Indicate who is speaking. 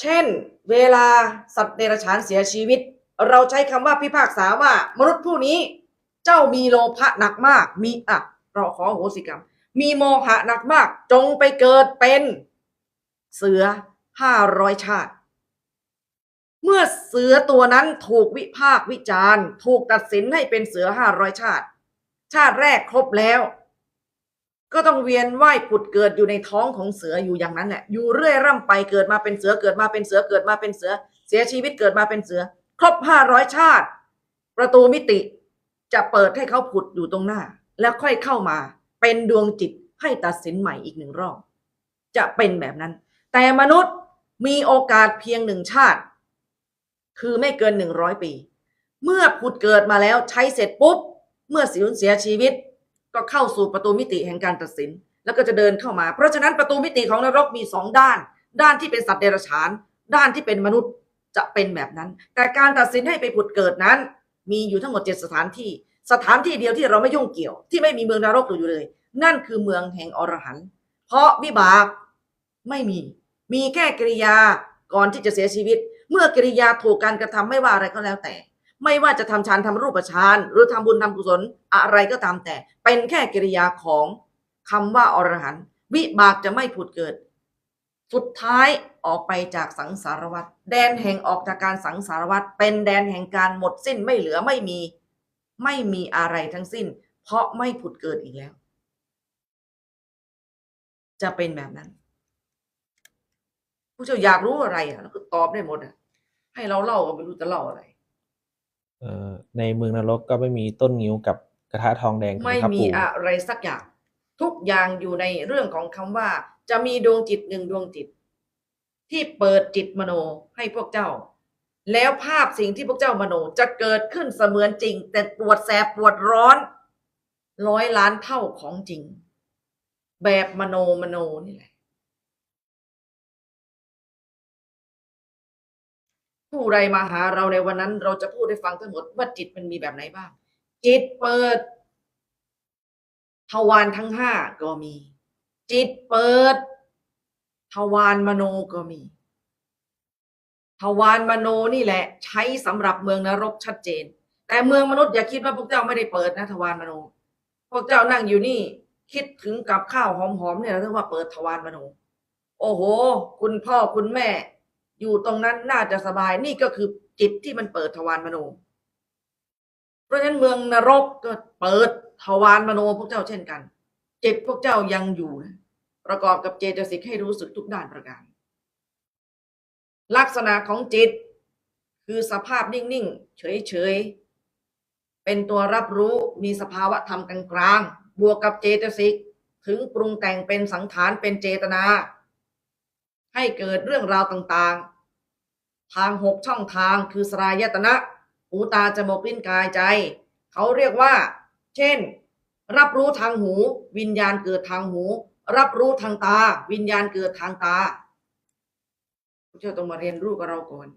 Speaker 1: เช่น เวลาสัตว์เดรัจฉานเสียชีวิต เราใช้คำว่าพิพากษาว่า มนุษย์ผู้นี้ เจ้ามีโลภะหนักมาก มีอะเราขอโหสิกรรม มีโมหะหนักมาก จงไปเกิดเป็นเสือห้าร้อยชาติ เมื่อเสือตัวนั้นถูกวิพากวิจารณ์ ถูกตัดสินให้เป็นเสือห้าร้อยชาติ ชาติแรกครบแล้ว ก็ต้องเวียนว่ายผุดเกิดอยู่ในท้องของเสืออยู่อย่างนั้นแหละอยู่เรื่อยร่ำไปเกิดมาเป็นเสือเกิดมาเป็นเสือเกิดมาเป็นเสือ เสียชีวิตเกิดมาเป็นเสือ ครบห้าร้อยชาติ ประตูมิติจะเปิดให้เขาผุดอยู่ตรงหน้า แล้วค่อยเข้ามา เป็นดวงจิตให้ตัดสินใหม่อีกหนึ่งรอบจะเป็นแบบนั้น แต่มนุษย์มีโอกาสเพียงหนึ่งชาติ คือไม่เกินหนึ่งร้อยปี เมื่อผุดเกิดมาแล้วใช้เสร็จปุ๊บ เมื่อสูญเสียชีวิต ก็เข้าสู่ประตูมิติแห่งการตัดสิน แล้วก็จะเดินเข้ามา เพราะฉะนั้นประตูมิติของนรกมีสองด้าน ด้านที่เป็นสัตว์เดรัจฉาน ด้านที่เป็นมนุษย์จะเป็นแบบนั้น แต่การตัดสินให้ไปผุดเกิดนั้น มีอยู่ทั้งหมดเจ็ดสถานที่ สถานที่เดียวที่เราไม่ยุ่งเกี่ยว ที่ไม่มีเมืองนรกอยู่เลย นั่นคือเมืองแห่งอรหันต์เพราะวิบากไม่มี มีแค่กิริยาก่อนที่จะเสียชีวิต เมื่อกิริยาถูกการกระทำไม่ว่าอะไรก็แล้วแต่ ไม่ว่าจะทำฌานทำรูปฌานหรือทำบุญทำกุศลอะไรก็ตามแต่ เป็นแค่กิริยาของคำว่าอรหันต์วิบากจะไม่ผุดเกิด สุดท้ายออกไปจากสังสารวัฏแดนแห่งออกจากการสังสารวัฏเป็นแดนแห่งการหมดสิ้นไม่เหลือไม่มี ไม่มีอะไรทั้งสิ้น เพราะไม่ผุดเกิดอีกแล้ว จะเป็นแบบนั้นผู้เจ้าอยากรู้อะไรอะก็ตอบได้หมดอะให้เราเล่าก็ไม่รู้จะเล่าอะไร
Speaker 2: เอ่อในเมืองนรกก็ไม่มีต้นงิ้วกับกระทะทองแดงถูกห
Speaker 1: ไม่
Speaker 2: ครับ
Speaker 1: มี
Speaker 2: ปู่
Speaker 1: อะไรสักอย่าง ทุกอย่างอยู่ในเรื่องของคำว่า จะมีดวงจิตหนึ่งดวงจิต ที่เปิดจิตมโนให้พวกเจ้า แล้วภาพสิ่งที่พวกเจ้ามโนจะเกิดขึ้นเสมือนจริง แต่ปวดแสบปวดร้อน ร้อยล้านเท่าของจริง แบบมโนมโนนี่แหละ ผู้ใดมาหาเราในวันนั้น เราจะพูดให้ฟังทั้งหมดว่าจิตมันมีแบบไหนบ้าง จิตเปิดทวารทั้งห้าก็มี จิตเปิดทวารมโนก็มีทวารมโนนี่แหละ ใช้สำหรับเมืองนรกชัดเจน แต่เมืองมนุษย์อย่าคิดว่าพวกเจ้าไม่ได้เปิดนะทวารมโน พวกเจ้านั่งอยู่นี่ คิดถึงกับข้าวหอมๆเนี่ยเราเรียกว่าเปิดทวารมโน โอ้โห คุณพ่อคุณแม่ อยู่ตรงนั้นน่าจะสบายนี่ก็คือจิตที่มันเปิดทวารมโน เพราะฉะนั้นเมืองนรกก็เปิดทวารมโนพวกเจ้าเช่นกัน จิตพวกเจ้ายังอยู่นะประกอบกับเจตสิกให้รู้สึกทุกด้านประการ ลักษณะของจิต คือสภาพนิ่งๆ เฉยๆ เป็นตัวรับรู้มีสภาวะธรรมกลางๆบวกกับเจตสิกถึงปรุงแต่งเป็นสังขารเป็นเจตนา ให้เกิดเรื่องราวต่างๆ ทางหกช่องทางคือสลายตนะหูตาจมูกลิ้นกายใจ เขาเรียกว่า เช่น รับรู้ทางหู วิญญาณเกิดทางหู รับรู้ทางตา วิญญาณเกิดทางตาเจ้าต้องมาเรียนรู้กับเราก่อน